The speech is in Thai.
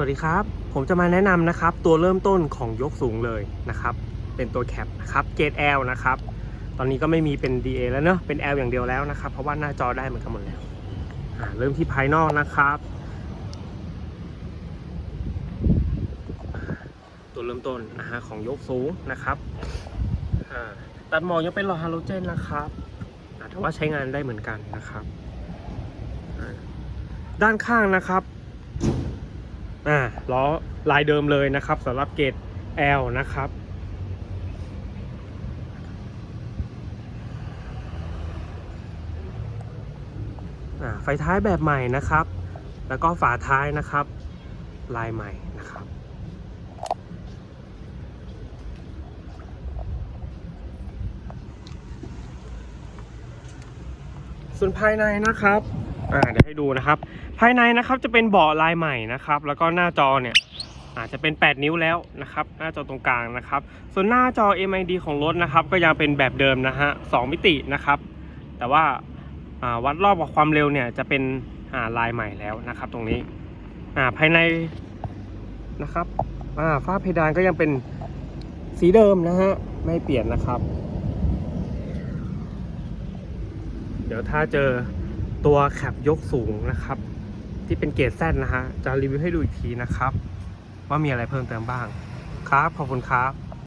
วัสดีครับ ผมจะมาแนะนำนะครับ ตัวเริ่มต้นของยกสูงเลยนะครับ เป็นตัวแคปนะครับเกรด L นะครับ ตอนนี้ก็ไม่มีเป็น DA แล้วเนอะเป็น L อย่างเดียวแล้วนะครับ เพราะว่าหน้าจอได้เหมือนกันหมดแล้วเริ่มที่ภายนอกนะครับ ตัวเริ่มต้นนะฮะของยกสูงนะครับตัดหมอกยังเป็นหลอดฮาโลเจนนะครับแต่ว่าใช้งานได้เหมือนกันนะครับ ด้านข้างนะครับ อ่าล้อลายเดิมเลยนะครับสำหรับเกรด L นะครับไฟท้ายแบบใหม่นะครับ แล้วก็ฝาท้ายนะครับ ลายใหม่นะครับส่วนภายในนะครับ อ่าเดี๋ยวให้ดูนะครับ ภายในนะครับจะเป็นเบาะลายใหม่นะครับ แล้วก็หน้าจอเนี่ยอาจจะเป็น 8 นิ้วแล้วนะครับ หน้าจอตรงกลางนะครับ ส่วนหน้าจอ MID ของรถนะครับ ก็ยังเป็นแบบเดิมนะฮะสองมิตินะครับ แต่ว่าาวัดรอบกับความเร็วเนี่ยจะเป็นาลายใหม่แล้วนะครับ ตรงนี้อ่าภายในนะครับอ่าฝ้าเพดานก็ยังเป็นสีเดิมนะฮะไม่เปลี่ยนนะครับ เดี๋ยวถ้าเจอ ตัวแคปยกสูงนะครับ ที่เป็นเกรดแซนะฮะจะรีวิวให้ดูอีกทีนะครับ ว่ามีอะไรเพิ่มเติมบ้างครับขอบคุณครับ